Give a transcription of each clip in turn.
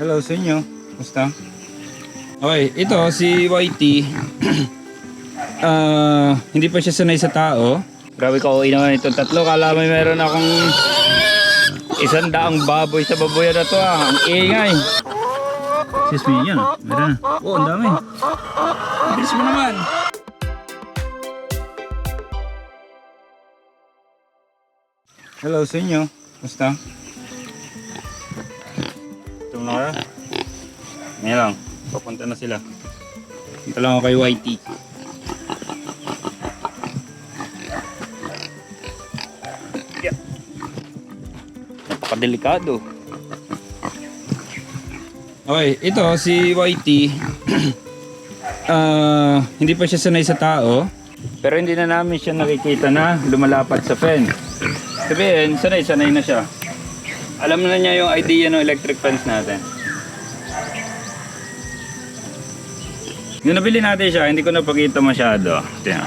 Hello sa inyo. Kumusta? Okay, ito si Whitey. Ah, hindi pa siya sanay sa tao. Grabe ka naman itong tatlo. Kala mo meron akong isang daang baboy sa baboyan na to ah. Ang ingay. Excuse me, yan. Meron na. Oo, ang dami. Bilis mo naman. Hello sa inyo. Kumusta? Na kaya? Ngayon lang. Papunta na sila. Punta lang ako kay YT. Yeah. Napakadelikado. Okay, ito si YT. Ah, hindi pa siya sanay sa tao. Pero hindi na namin siya nakikita na lumalapad sa fence. Sabihin, sanay-sanay na siya. Alam na niya yung idea ng electric fence natin. Nung nabili natin siya, hindi ko napakita masyado. Tingnan.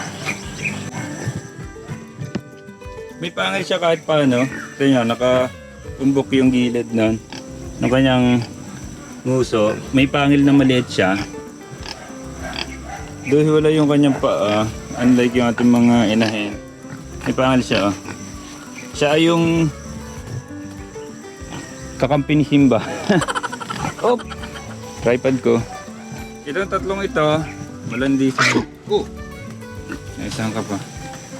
May pangil siya kahit paano. Tingnan, naka-umbok yung gilid nun. Ng kanyang nguso. May pangil na maliit siya. Doon wala yung kanyang paa. Unlike yung ating mga inahin. May pangil siya oh. Siya yung kakampi ni Simba. oh! Tripod ko. Itong tatlong ito, malandi sa... Oh! May isang ka pa.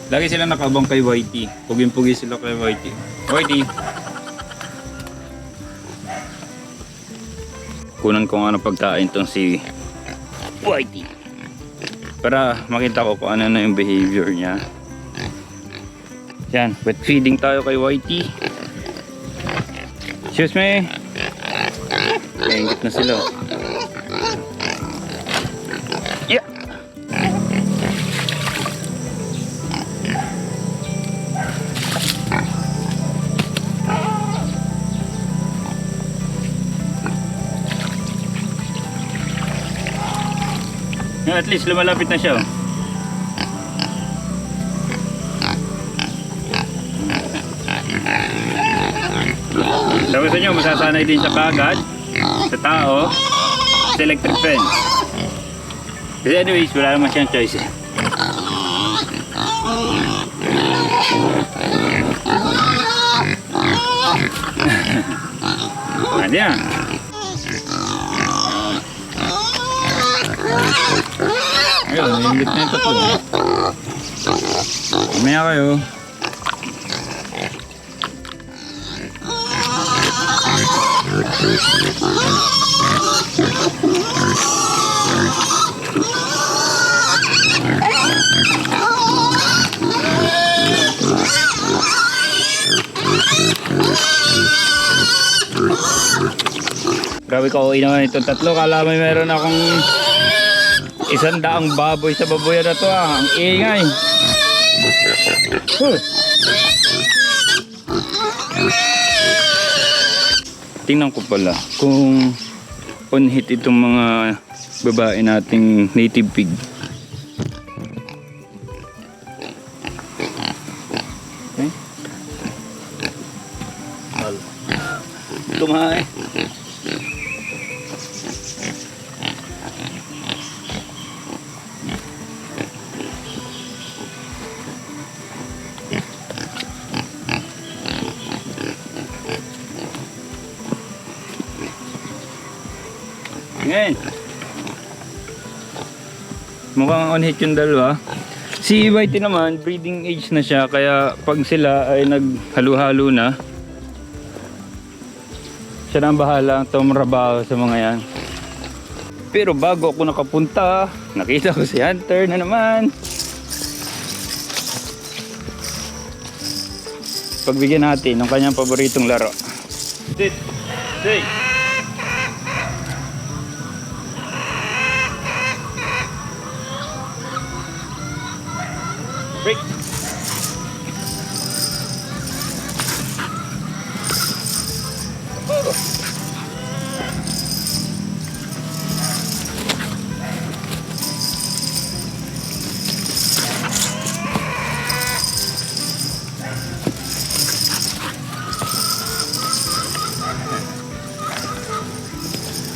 Lagi sila nakabang kay YT. Puging-pugi sila kay YT. YT! Kunan ko nga ng pagkain tong si YT. Para makita ko kung ano na yung behavior niya. Yan, wet feeding tayo kay YT. Excuse me. Naingit na sila. Yeah. At least lumalapit na siya. oh. Gusto nyo, masasanay din siya kagad sa tao sa electric fence. Kasi anyways, wala naman siyang choice eh. Ano yan? Ayun, nahingit na yung tatlo. Mamaya kayo. Grabe ka naman itong tatlo. Kala mo meron akong isang daang baboy sa baboyan na to ah. Ang ingay. Huh. Tingnan ko pala kung on hit itong mga babae nating native pig. Okay. Tumahay. Ngayon. Mukhang on hit yung dalawa. Si Whitey naman, breeding age na siya. Kaya pag sila ay naghalo-halo na, siya na ang bahala tumrabaho sa mga yan. Pero bago ako nakapunta, nakita ko si Hunter na naman. Pagbigyan natin ng kanyang paboritong laro. Sit! Sit! Break.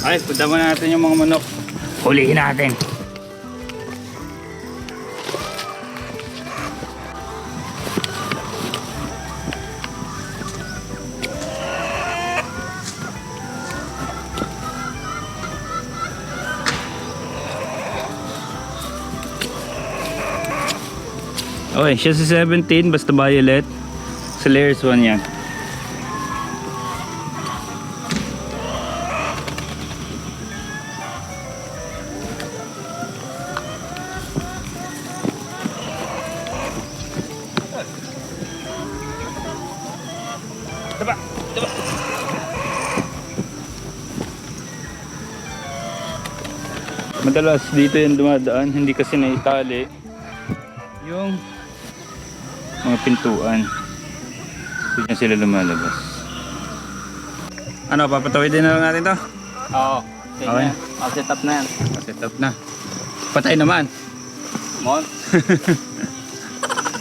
Alright, punta natin yung mga manok. Hulihin natin. Okay, siya si 17, basta violet. Sa layers 1 yan. Taba, taba. Madalas dito yung dumadaan, hindi kasi naitali yung mga pintuan. Doon sila lumalabas. Ano, papatawidin na lang natin to? Oo. Okay. All set up na yan. Set up na. Patay naman. Mon.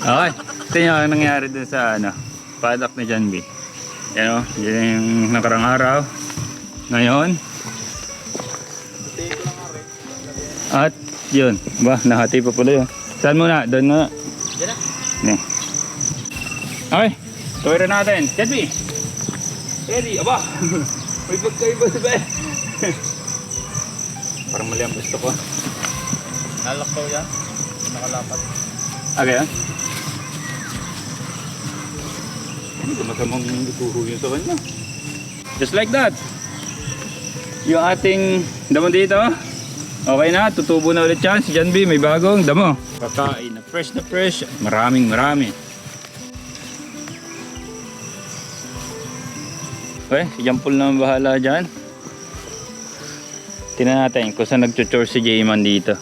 Okay. Ito yung ang nangyari dun sa ano, paddock ni John B. Yan o, yan yung nakarang araw. Ngayon. At yun. Ba, nahati pa pala yun. Saan muna? Doon na. Diyan na. Okay. Tuwirin natin. B. Ready? Aba. May pagkaiba sa ba? Parang mali ang gusto ko. Nalakaw yan. Nakalapat. Okay, ah? Hindi ko masamang ituro yun sa kanya. Just like that. Yung ating damo dito. Okay na, tutubo na ulit yan. Si John B, may bagong damo. Kakain na fresh na fresh. Maraming marami. Okay, si Paul na bahala dyan. Tingnan natin kung saan nag-chore si Jayman dito.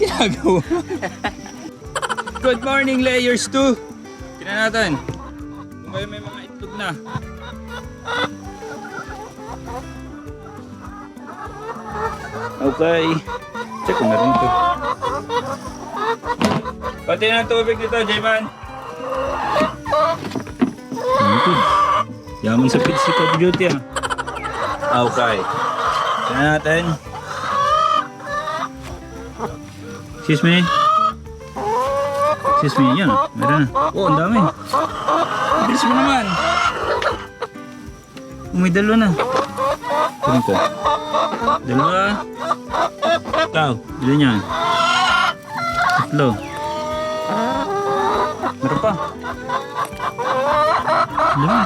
Ginagawa. Good morning, layers 2. Tingnan natin. Kung kayo may mga itlog na. Okay. Check ko na rin ito. Pati na ang tubig dito, Jayman. Ito. Yaman sa pits si Duty ah. Okay. Tingnan natin. Excuse me. Excuse me, yan. Meron na. Oh, ang dami. Bilis mo naman. Dalawa na. Tignan ko. Dalawa. Ikaw, ilan yan? Tatlo. Meron pa. Lima.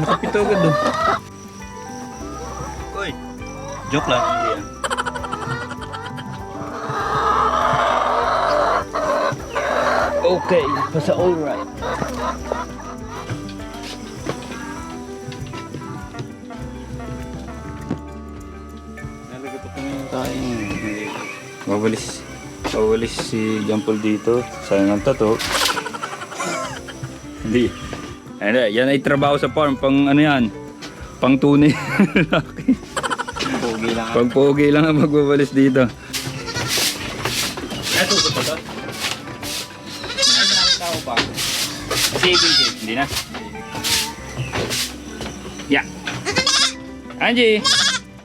Nakapito agad doon. Uy. Joke lang. Okay, basta alright. Nalagatok kami yung tayo. Mawalis. Mawalis si Paul dito. Sayang ang tato. Hindi. Ano, yan ay trabaho sa farm. Pang ano yan? Pang tunay. Laki. Pogi lang. Pag pogi lang ang magbabalis dito. Ito ko pa to. Ano nakita ko pa? Sige, Hindi na. Yeah. Angie,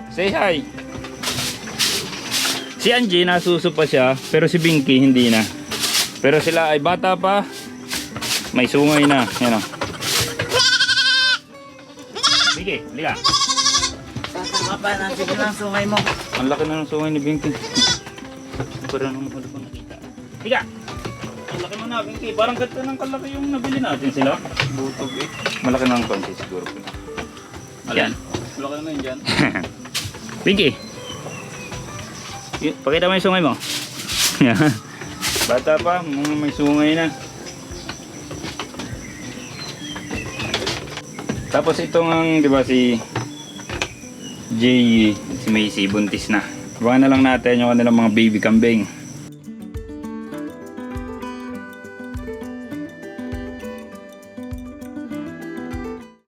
say hi. Si Angie nasuso pa siya, pero si Binky hindi na. Pero sila ay bata pa. May sungay na. Yan o. Sige, liga. Sasama pa na. Lang, sumay mo. Ang laki na ng sungay ni Binky. Parang nung ulo ko nakita. Liga! Ang laki mo na, Binky. Parang ganito ng kalaki yung nabili natin sila. Butog eh. Malaki na ng konti siguro. Yan. Malaki naman yun dyan. Pinky. Pakita mo yung sungay mo. Bata pa, mga may sungay na. Tapos itong ang, di ba, si Jay, si Macy, buntis na. Abangan na lang natin yung kanilang mga baby kambing.